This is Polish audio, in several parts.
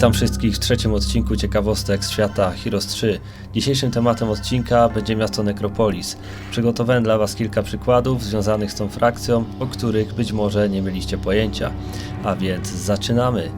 Witam wszystkich w trzecim odcinku ciekawostek z świata Heroes 3. Dzisiejszym tematem odcinka będzie miasto Necropolis. Przygotowałem dla Was kilka przykładów związanych z tą frakcją, o których być może nie mieliście pojęcia. A więc zaczynamy!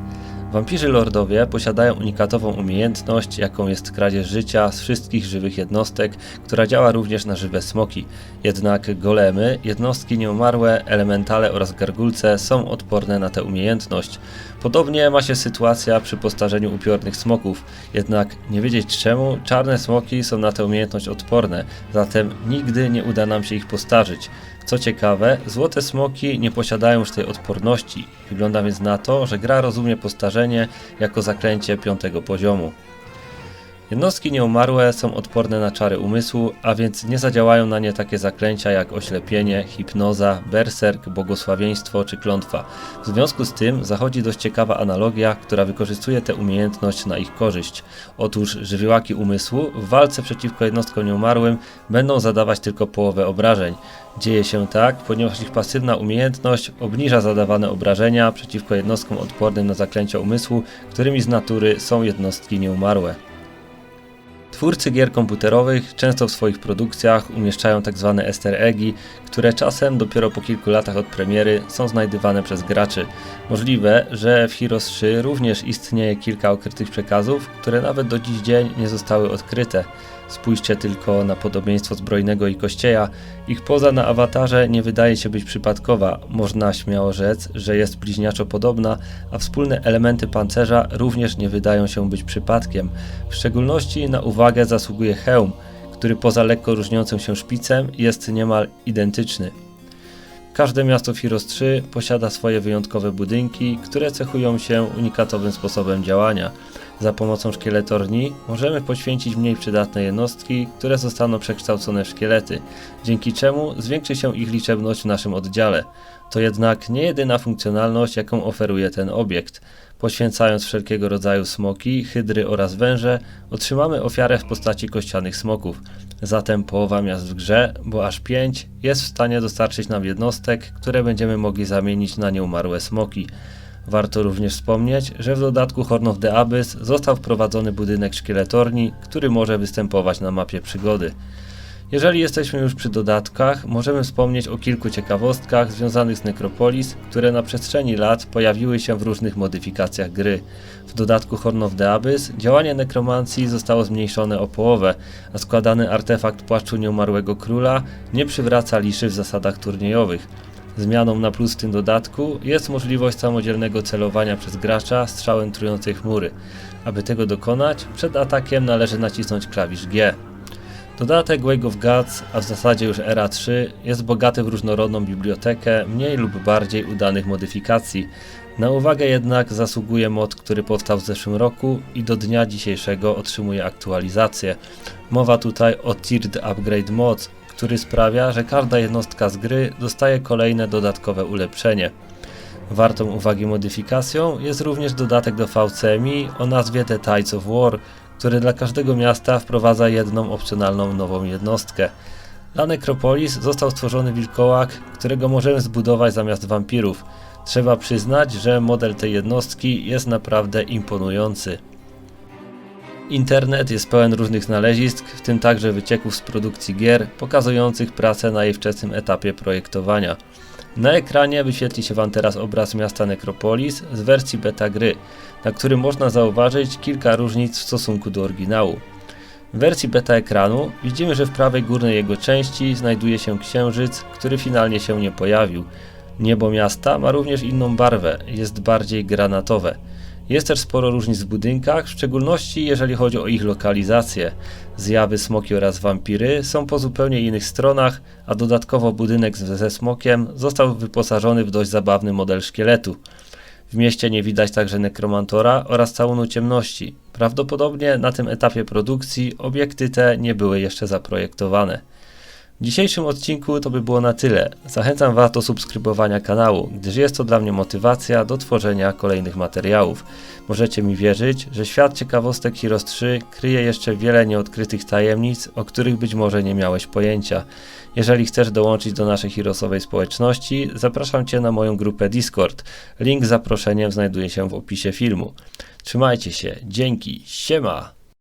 Wampirzy lordowie posiadają unikatową umiejętność, jaką jest kradzież życia z wszystkich żywych jednostek, która działa również na żywe smoki. Jednak golemy, jednostki nieumarłe, elementale oraz gargulce są odporne na tę umiejętność. Podobnie ma się sytuacja przy postarzeniu upiornych smoków, jednak nie wiedzieć czemu czarne smoki są na tę umiejętność odporne, zatem nigdy nie uda nam się ich postarzyć. Co ciekawe, złote smoki nie posiadają już tej odporności. Wygląda więc na to, że gra rozumie postarzenie jako zaklęcie piątego poziomu. Jednostki nieumarłe są odporne na czary umysłu, a więc nie zadziałają na nie takie zaklęcia jak oślepienie, hipnoza, berserk, błogosławieństwo czy klątwa. W związku z tym zachodzi dość ciekawa analogia, która wykorzystuje tę umiejętność na ich korzyść. Otóż żywiołaki umysłu w walce przeciwko jednostkom nieumarłym będą zadawać tylko połowę obrażeń. Dzieje się tak, ponieważ ich pasywna umiejętność obniża zadawane obrażenia przeciwko jednostkom odpornym na zaklęcia umysłu, którymi z natury są jednostki nieumarłe. Twórcy gier komputerowych często w swoich produkcjach umieszczają tzw. Tak easter eggi, które czasem dopiero po kilku latach od premiery są znajdywane przez graczy. Możliwe, że w Heroes 3 również istnieje kilka ukrytych przekazów, które nawet do dziś dzień nie zostały odkryte. Spójrzcie tylko na podobieństwo zbrojnego i kościeja. Ich poza na awatarze nie wydaje się być przypadkowa. Można śmiało rzec, że jest bliźniaczo podobna, a wspólne elementy pancerza również nie wydają się być przypadkiem. W szczególności na uwagę zasługuje hełm, który poza lekko różniącym się szpicem jest niemal identyczny. Każde miasto Heroes 3 posiada swoje wyjątkowe budynki, które cechują się unikatowym sposobem działania. Za pomocą szkieletorni możemy poświęcić mniej przydatne jednostki, które zostaną przekształcone w szkielety, dzięki czemu zwiększy się ich liczebność w naszym oddziale. To jednak nie jedyna funkcjonalność, jaką oferuje ten obiekt. Poświęcając wszelkiego rodzaju smoki, hydry oraz węże, otrzymamy ofiarę w postaci kościanych smoków. Zatem połowa miast w grze, bo aż 5, jest w stanie dostarczyć nam jednostek, które będziemy mogli zamienić na nieumarłe smoki. Warto również wspomnieć, że w dodatku Horn of the Abyss został wprowadzony budynek szkieletorni, który może występować na mapie przygody. Jeżeli jesteśmy już przy dodatkach, możemy wspomnieć o kilku ciekawostkach związanych z Necropolis, które na przestrzeni lat pojawiły się w różnych modyfikacjach gry. W dodatku Horn of the Abyss działanie nekromancji zostało zmniejszone o połowę, a składany artefakt płaszczu nieumarłego króla nie przywraca liszy w zasadach turniejowych. Zmianą na plus w tym dodatku jest możliwość samodzielnego celowania przez gracza strzałem trującej chmury. Aby tego dokonać, przed atakiem należy nacisnąć klawisz G. Dodatek Wake of Gods, a w zasadzie już Era 3, jest bogaty w różnorodną bibliotekę mniej lub bardziej udanych modyfikacji. Na uwagę jednak zasługuje mod, który powstał w zeszłym roku i do dnia dzisiejszego otrzymuje aktualizację. Mowa tutaj o Tiered Upgrade Mod, który sprawia, że każda jednostka z gry dostaje kolejne dodatkowe ulepszenie. Wartą uwagi modyfikacją jest również dodatek do VCMI o nazwie The Tides of War, który dla każdego miasta wprowadza jedną opcjonalną nową jednostkę. Dla Necropolis został stworzony wilkołak, którego możemy zbudować zamiast wampirów. Trzeba przyznać, że model tej jednostki jest naprawdę imponujący. Internet jest pełen różnych znalezisk, w tym także wycieków z produkcji gier, pokazujących pracę na jej wczesnym etapie projektowania. Na ekranie wyświetli się Wam teraz obraz miasta Necropolis z wersji beta gry, na którym można zauważyć kilka różnic w stosunku do oryginału. W wersji beta ekranu widzimy, że w prawej górnej jego części znajduje się księżyc, który finalnie się nie pojawił. Niebo miasta ma również inną barwę, jest bardziej granatowe. Jest też sporo różnic w budynkach, w szczególności jeżeli chodzi o ich lokalizację. Zjawy smoki oraz wampiry są po zupełnie innych stronach, a dodatkowo budynek ze smokiem został wyposażony w dość zabawny model szkieletu. W mieście nie widać także nekromantora oraz całunu ciemności. Prawdopodobnie na tym etapie produkcji obiekty te nie były jeszcze zaprojektowane. W dzisiejszym odcinku to by było na tyle. Zachęcam Was do subskrybowania kanału, gdyż jest to dla mnie motywacja do tworzenia kolejnych materiałów. Możecie mi wierzyć, że świat ciekawostek Heroes 3 kryje jeszcze wiele nieodkrytych tajemnic, o których być może nie miałeś pojęcia. Jeżeli chcesz dołączyć do naszej Heroesowej społeczności, zapraszam Cię na moją grupę Discord. Link z zaproszeniem znajduje się w opisie filmu. Trzymajcie się, dzięki, siema!